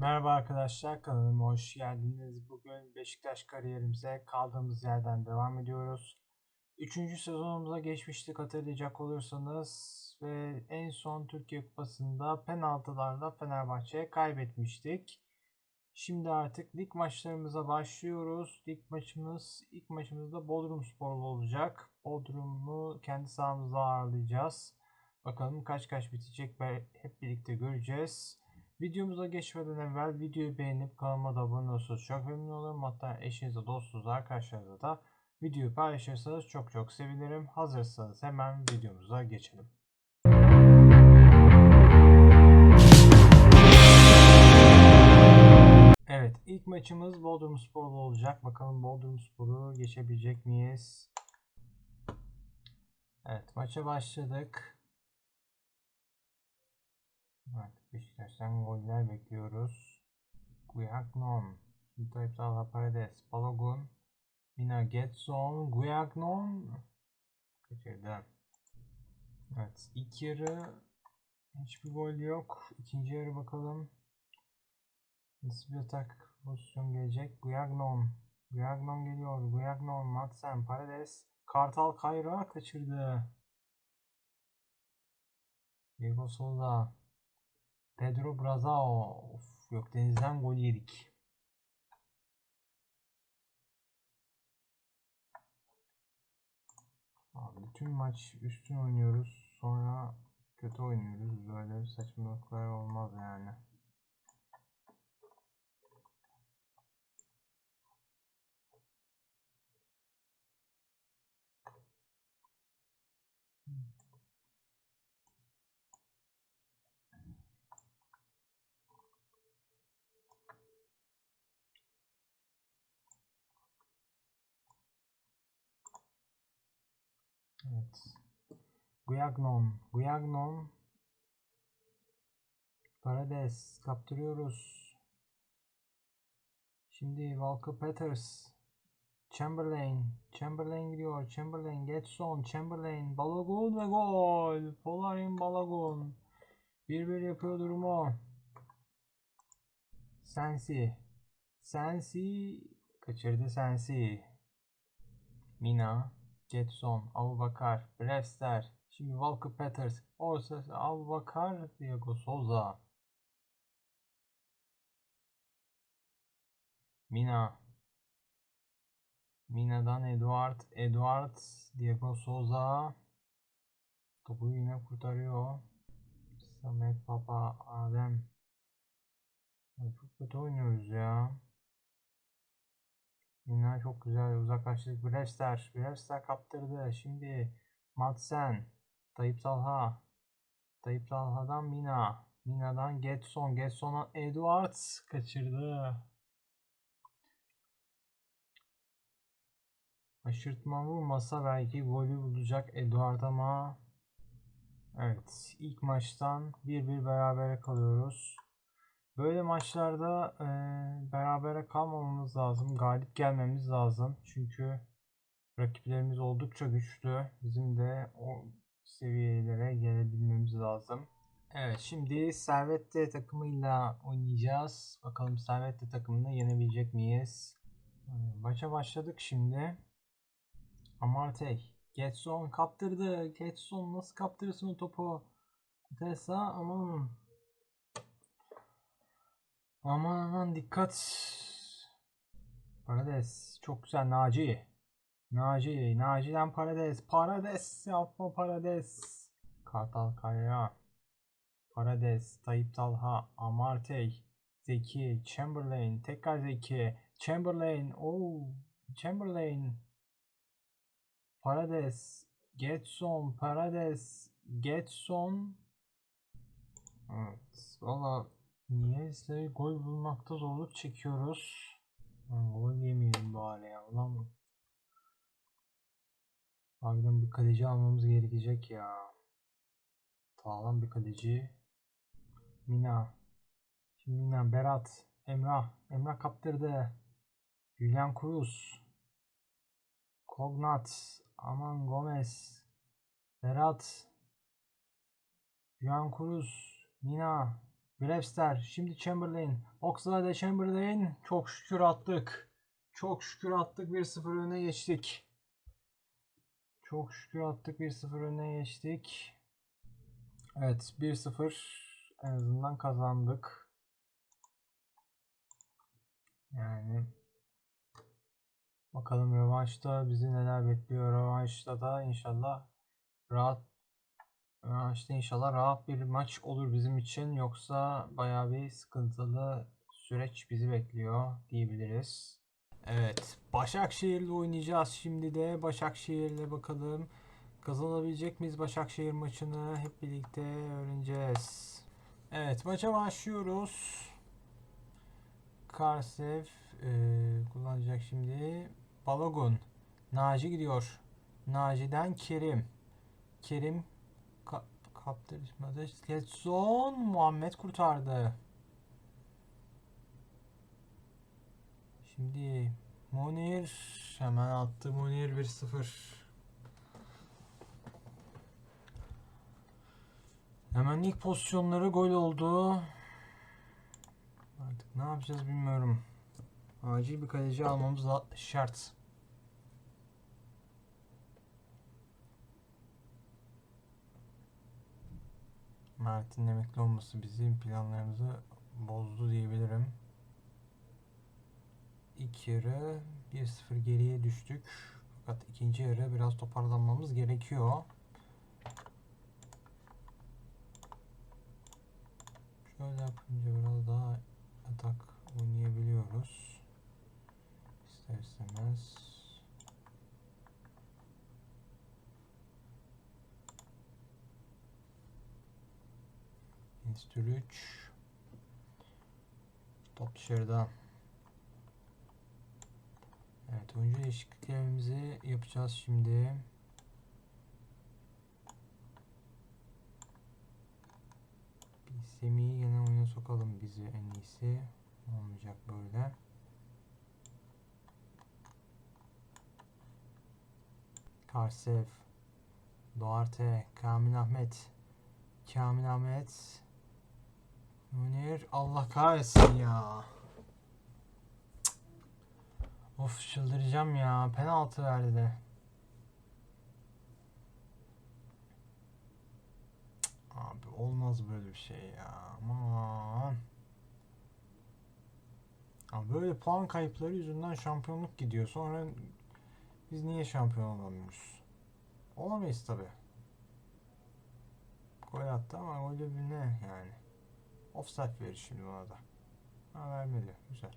Merhaba arkadaşlar kanalıma hoş geldiniz. Bugün Beşiktaş kariyerimize kaldığımız yerden devam ediyoruz. Üçüncü sezonumuza geçmiştik hatırlayacak olursanız ve en son Türkiye Kupası'nda penaltılarla Fenerbahçe'ye kaybetmiştik. Şimdi artık lig maçlarımıza başlıyoruz. Lig maçımız ilk maçımızda Bodrum Sporlu olacak. Bodrum'u kendi sahamızda ağırlayacağız. Bakalım kaç kaç bitecek hep birlikte göreceğiz. Videomuza geçmeden evvel videoyu beğenip kanalıma da abone olursanız çok memnun olurum. Hatta eşinize, dostunuza, arkadaşlarınıza da videoyu paylaşırsanız çok çok sevinirim. Hazırsanız hemen videomuza geçelim. Evet ilk maçımız Bodrum Spor'la olacak. Bakalım Bodrum Spor'u geçebilecek miyiz? Evet maça başladık. Artık Beşiktaş'tan goller bekliyoruz. Guiagnon, Tayyip Talha Paredes, Balogun, Mina Getson, Guiagnon kaçırdı. Evet ilk yarı hiçbir gol yok. İkinci yarı bakalım. Nasıl bir atak pozisyon gelecek? Guiagnon. Guiagnon geliyor. Guiagnon, Madsen, Paredes. Kartal Kayra kaçırdı. Diego Souza. Pedro Brazao. Of, yok denizden gol yedik. Abi bütün maç üstün oynuyoruz. Sonra kötü oynuyoruz. Böyle saçmalıklar olmaz yani. Evet. Guiagnon. Guiagnon. Paredes. Kaptırıyoruz. Şimdi Walker Peters. Chamberlain. Chamberlain gidiyor. Chamberlain. Getson. Chamberlain. Balogun ve gol. Polarin Balogun. 1-1 yapıyor durumu. Sensi. Sensi. Kaçırdı Sensi. Mina. Getson, Abubakar, Brewster, şimdi Walker Peters, ortası Abubakar, Diego Souza. Mina. Mina'dan Eduard, Eduard, Diego Souza. Topu yine kurtarıyor. Samet Papa, Adem. Çok kötü oynuyoruz ya. Mina çok güzel uzaklaştık. Brewster. Brewster kaptırdı. Şimdi Madsen. Tayyip Talha. Tayyip Talha'dan Mina. Mina'dan Getson. Getson'a Edwards kaçırdı. Aşırtma vurmasa belki golü bulacak Edward ama Evet ilk maçtan 1-1 berabere kalıyoruz. Böyle maçlarda e, berabere kalmamamız lazım. Galip gelmemiz lazım. Çünkü rakiplerimiz oldukça güçlü. Bizim de o seviyelere gelebilmemiz lazım. Evet şimdi Servette takımıyla oynayacağız. Bakalım Servette takımını yenebilecek miyiz? E, Maça başladık şimdi. Amartey. Getson kaptırdı. Getson nasıl kaptırırsın o topu? Tessa aman Aman aman dikkat. Parades. Çok güzel Naci. Naci. Naci'den Parades. Parades. Yapma Parades. Kartal Kaya. Parades. Tayyip Talha. Amartey. Zeki. Chamberlain. Tekrar Zeki. Chamberlain. Oo. Chamberlain. Parades. Getson. Parades. Getson. Evet. Valla Niyeyse gol bulmakta zorluk çekiyoruz. Gol yemeyelim bari ya. Ulan harbiden bir kaleci almamız gerekecek ya. Sağlam bir kaleci. Mina. Şimdi Mina, Berat, Emrah. Emrah kaptırdı. Julian Cruz. Kognat. Aman Gomez. Berat. Julian Cruz. Mina. Webster. Şimdi Chamberlain. Oxlade Chamberlain. Çok şükür attık. Çok şükür attık. 1-0 öne geçtik. Çok şükür attık. 1-0 öne geçtik. Evet 1-0 en azından kazandık. Yani bakalım rövanşta bizi neler bekliyor. Rövanşta da inşallah rahat rövanşta inşallah rahat bir maç olur bizim için. Yoksa bayağı bir sıkıntılı süreç bizi bekliyor diyebiliriz. Evet Başakşehir'le oynayacağız şimdi de. Başakşehir'le bakalım. Kazanabilecek miyiz Başakşehir maçını? Hep birlikte öğreneceğiz. Evet maça başlıyoruz. Karsev e, kullanacak şimdi. Balogun. Naci gidiyor. Naci'den Kerim. Kerim ka. Getson Muhammed kurtardı. Şimdi Munir hemen attı Munir 1-0. Hemen ilk pozisyonları gol oldu. Artık ne yapacağız bilmiyorum. Acil bir kaleci almamız şart. Mert'in emekli olması bizim planlarımızı bozdu diyebilirim. İlk yarı 1-0 geriye düştük. Fakat ikinci yarı biraz toparlanmamız gerekiyor. Şöyle yapınca biraz daha atak oynayabiliyoruz. İster istemez. Enstitür 3 Top dışarıda. Evet oyuncu değişikliklerimizi yapacağız şimdi. Bir Semih'i yine oyuna sokalım bizi en iyisi. Olmayacak böyle. Karsev, Duarte, Kamil Ahmet, Kamil Ahmet, Münir, Allah kahretsin ya. Of çıldıracağım ya. Penaltı verdi de. Abi olmaz böyle bir şey ya. Aman. Abi böyle puan kayıpları yüzünden şampiyonluk gidiyor. Sonra biz niye şampiyon olamıyoruz? Olamayız tabi. Gol attı ama golü ne yani. Offside verir şimdi ona da. Ha vermedi. Güzel.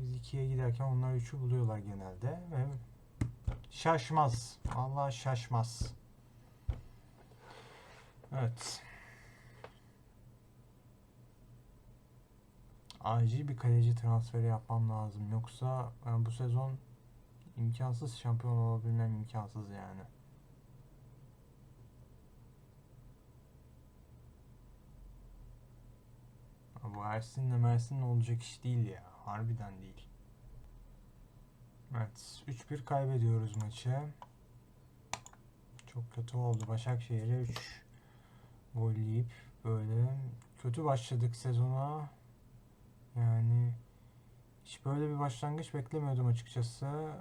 Biz ikiye giderken onlar üçü buluyorlar genelde. Ve şaşmaz. Allah şaşmaz. Evet. Acil bir kaleci transferi yapmam lazım. Yoksa bu sezon imkansız şampiyon olabilmem imkansız yani. Bu Ersin'le Mersin'le olacak iş değil ya. Harbiden değil. Evet. 3-1 kaybediyoruz maçı. Çok kötü oldu. Başakşehir'e 3 gol yiyip böyle kötü başladık sezona. Yani hiç böyle bir başlangıç beklemiyordum açıkçası.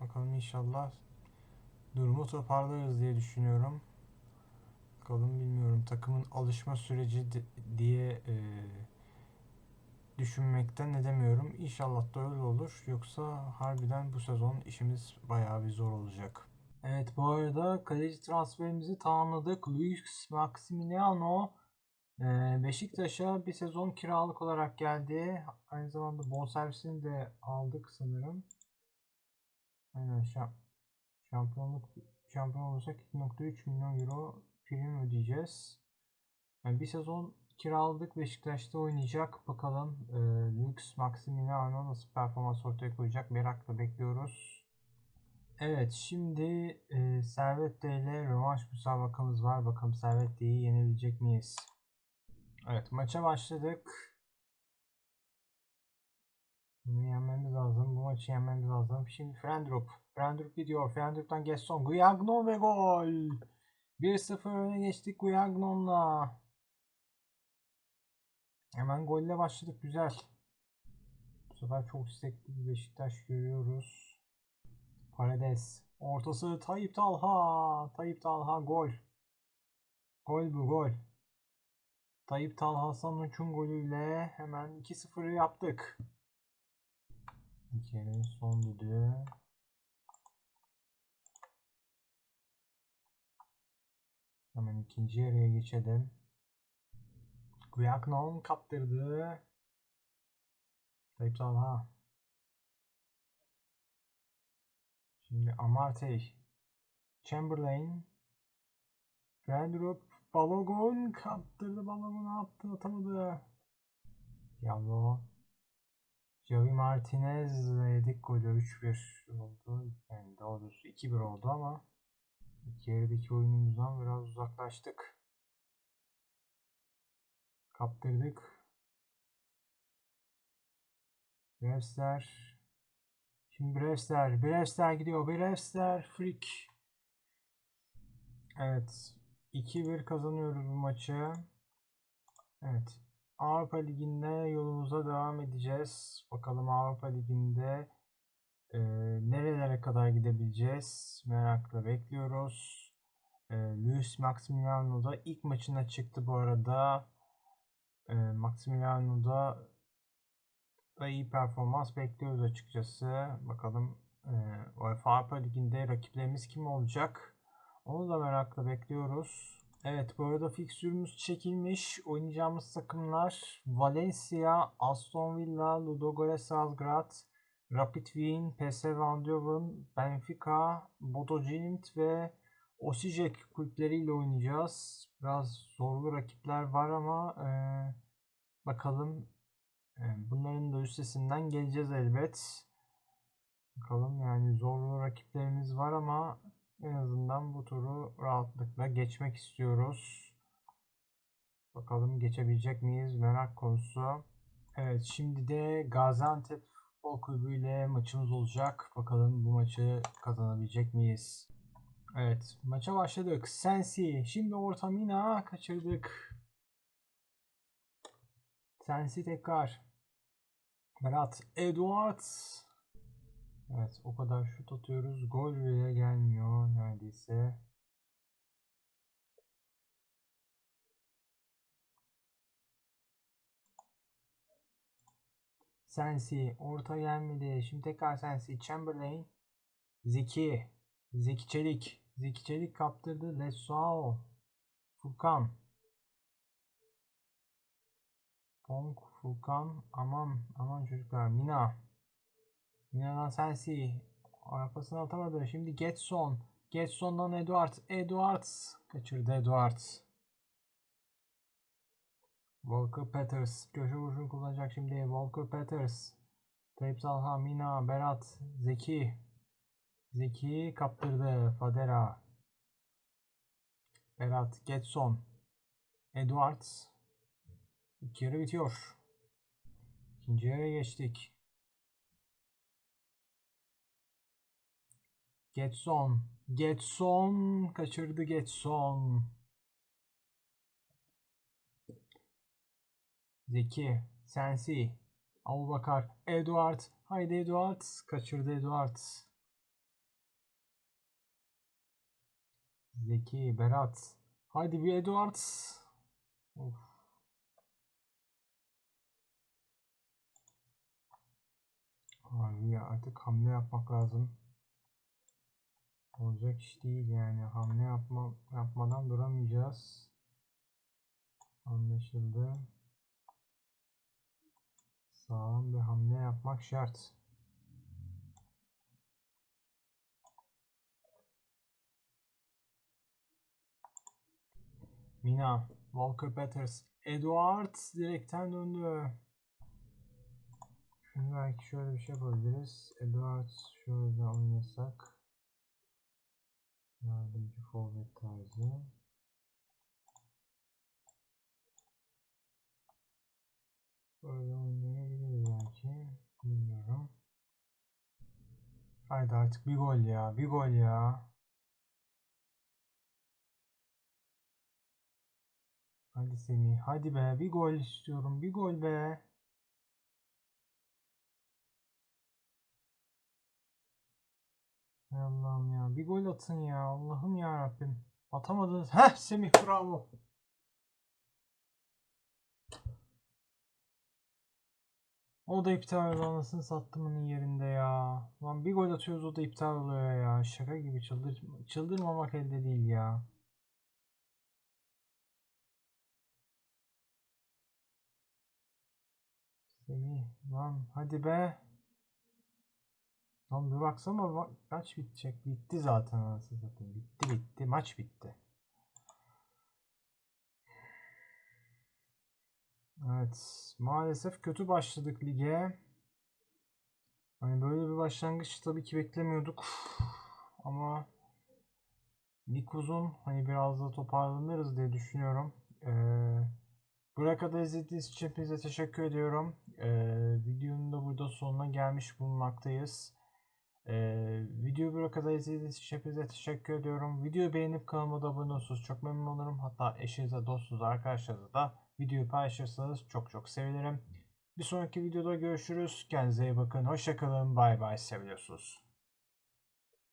Bakalım inşallah durumu toparlarız diye düşünüyorum. Bakalım bilmiyorum. Takımın alışma süreci di- diye e, düşünmekten edemiyorum. İnşallah da öyle olur. Yoksa harbiden bu sezon işimiz bayağı bir zor olacak. Evet bu arada kaleci transferimizi tamamladık. Luis Maximiliano e, Beşiktaş'a bir sezon kiralık olarak geldi. Aynı zamanda bonservisini de aldık sanırım. Aynen şam, şampiyonluk şampiyon olursak 2.3 milyon euro prim ödeyeceğiz. Yani bir sezon kiraladık Beşiktaş'ta oynayacak. Bakalım e, Lux Maximiliano nasıl performans ortaya koyacak merakla bekliyoruz. Evet şimdi e, Servet ile rövanş müsabakamız var. Bakalım Servet Bey'i yenebilecek miyiz? Evet maça başladık. Bunu yenmemiz lazım. Bu maçı yenmemiz lazım. Şimdi Frendrup. Frendrup gidiyor. Frendrup'tan Gesson. Guignon ve gol. 1-0 öne geçtik Guignon'la. Hemen golle başladık. Güzel. Bu sefer çok istekli bir Beşiktaş görüyoruz. Paredes. Ortası Tayyip Talha. Tayyip Talha gol. Gol bu gol. Tayyip Talha Sanuç'un golüyle hemen 2-0'ı yaptık. Kere son düdüğü. Hemen ikinci yarıya geçelim. Guaknon kaptırdı. Tayyip Talha. Şimdi Amartey. Chamberlain. Fredrup. Balogun kaptırdı. Balogun ne yaptı? Atamadı. Yallo. Javi Martinez yedik golü 3-1 oldu. Yani doğrusu 2-1 oldu ama ilk yarıdaki oyunumuzdan biraz uzaklaştık. Kaptırdık. Brewster. Şimdi Brewster. Brewster gidiyor. Brewster. Freak. Evet. 2-1 kazanıyoruz bu maçı. Evet. Avrupa Ligi'nde yolumuza devam edeceğiz. Bakalım Avrupa Ligi'nde e, nerelere kadar gidebileceğiz? Merakla bekliyoruz. E, Luis Maximiliano da ilk maçına çıktı bu arada. E, Maximiliano da iyi performans bekliyoruz açıkçası. Bakalım e, UEFA Avrupa Ligi'nde rakiplerimiz kim olacak? Onu da merakla bekliyoruz. Evet bu arada fiksürümüz çekilmiş. Oynayacağımız takımlar Valencia, Aston Villa, Ludogorets Razgrad, Rapid Wien, PSV Eindhoven, Benfica, Bodo Glimt ve Osijek kulüpleriyle oynayacağız. Biraz zorlu rakipler var ama e, bakalım e, bunların da üstesinden geleceğiz elbet. Bakalım yani zorlu rakiplerimiz var ama en azından bu turu rahatlıkla geçmek istiyoruz. Bakalım geçebilecek miyiz merak konusu. Evet şimdi de Gaziantep Futbol Kulübü ile maçımız olacak. Bakalım bu maçı kazanabilecek miyiz? Evet maça başladık. Sensi şimdi orta mina kaçırdık. Sensi tekrar. Berat Edwards. Evet o kadar şut atıyoruz. Gol bile gelmiyor neredeyse. Sensi orta gelmedi. Şimdi tekrar Sensi. Chamberlain. Zeki. Zeki Çelik. Zeki Çelik kaptırdı. Lesao. Furkan. Pong. Furkan. Aman. Aman çocuklar. Mina. Mina'dan Sensi. Arkasına atamadı. Şimdi Getson. Getson'dan Edwards. Edwards. Kaçırdı Edwards. Walker Peters. Köşe vuruşunu kullanacak şimdi. Walker Peters. Tayyip Salha, Mina, Berat, Zeki. Zeki kaptırdı. Fadera. Berat, Getson. Edwards. İki yarı bitiyor. İkinci yarıya geçtik. Getson. Getson. Kaçırdı Getson. Zeki. Sensi. Abubakar. Edward. Haydi Edward. Kaçırdı Edward. Zeki. Berat. Haydi bir Edward. Of. Abi ya artık hamle yapmak lazım. Olacak iş değil yani. Hamle yapma, yapmadan duramayacağız. Anlaşıldı. Sağlam bir hamle yapmak şart. Mina, Walker Peters, Edward direkten döndü. Şimdi belki şöyle bir şey yapabiliriz. Edward şöyle oynasak. Yardımcı forvet tarzı. Böyle oynayabiliriz belki. Bilmiyorum. Haydi artık bir gol ya. Bir gol ya. Hadi Semih. Hadi be. Bir gol istiyorum. Bir gol be. Allah'ım ya. Bir gol atın ya. Allah'ım ya Rabbim. Atamadınız. Heh Semih bravo. O da iptal oldu anasını sattımının yerinde ya. Lan bir gol atıyoruz o da iptal oluyor ya. Şaka gibi çıldır çıldırmamak elde değil ya. Semih lan hadi be. Lan bir baksana ma- maç bitecek. Bitti zaten anasını satayım. Bitti bitti. Maç bitti. Evet. Maalesef kötü başladık lige. Hani böyle bir başlangıç tabii ki beklemiyorduk. Ama lig uzun. Hani biraz da toparlanırız diye düşünüyorum. Ee, buraya kadar izlediğiniz için hepinize teşekkür ediyorum. Ee, videonun da burada sonuna gelmiş bulunmaktayız. Ee, videoyu buraya kadar izlediğiniz için hepinize teşekkür ediyorum. Videoyu beğenip kanalıma da abone olursanız çok memnun olurum. Hatta eşinize, dostunuza, arkadaşlarınıza da videoyu paylaşırsanız çok çok sevinirim. Bir sonraki videoda görüşürüz. Kendinize iyi bakın. Hoşçakalın. Bay bay. Seviyorsunuz.